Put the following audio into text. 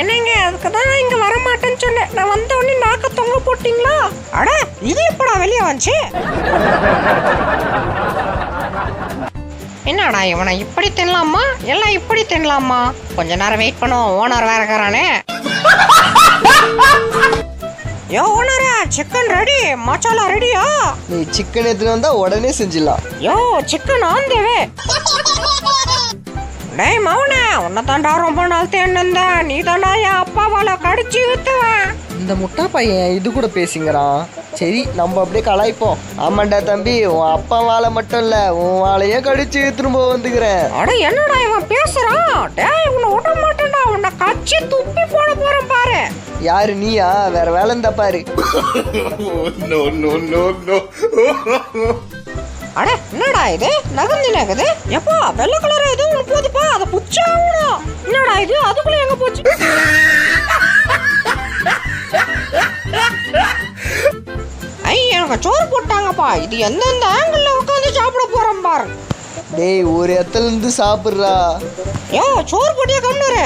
என்னங்க அதுக்கு தான் இங்க வர மாட்டேன்னு சொன்னேன். நான் வந்த உடனே நாக்க தொங்க போட்டீங்களா? அட இது எப்படா வெளியே வந்துச்சு? என்னடா இவனை இப்படி தின்னலாமா? எல்லாம் இப்படி தின்னலாமா? கொஞ்ச நேரம் வெயிட் பண்ணுவோம் ஓனர் வேற இருக்கிறானே யோ ஓனரா சிக்கன் ரெடி மசாலா ரெடியா நீ சிக்கன் எடுத்துன்னு வந்தா உடனே செஞ்சிடலாம். யோ சிக்கன் ஆன் தி வே டேய் மௌனே உன்னை தாண்டா ரொம்ப நாள் தேடினேன் நீ தாண்டா என் அப்பாவால கடிச்சு ஊத்துவேன். இந்த முட்டா பையன் இது கூட பேசிங்கிறான். சரி நம்ம அப்படியே கலாய்ப்போம். ஆமாண்டா தம்பி உன் அப்பா வாழை மட்டும் இல்ல உன் வாழையே கடிச்சு திரும்ப வந்துக்கிறேன். அட என்னடா இவன் பேசுறான்? டேய் உன்னை விட மாட்டேன்டா. உன்னை கச்சி துப்பி போட போறேன் பாரு. யாரு நீயா? வேற வேலை இருந்தா பாரு. No, no, no, no. அட என்னடா இது? நகர்ந்து நகுது எப்பா வெள்ளை கலர் ஏதோ ஒன்று போதுப்பா புச்சாகணும் என்னடா இது? அதுக்குள்ள எங்க போச்சு? ஐ எனக்கு சோறு போட்டாங்கப்பா. இது எந்தெந்த ஆங்கிள் உட்காந்து சாப்பிட போறோம் பாரு. டேய் ஒரு இடத்துல இருந்து சாப்பிடுறா. யோ சோறு போட்டியா கம்னரு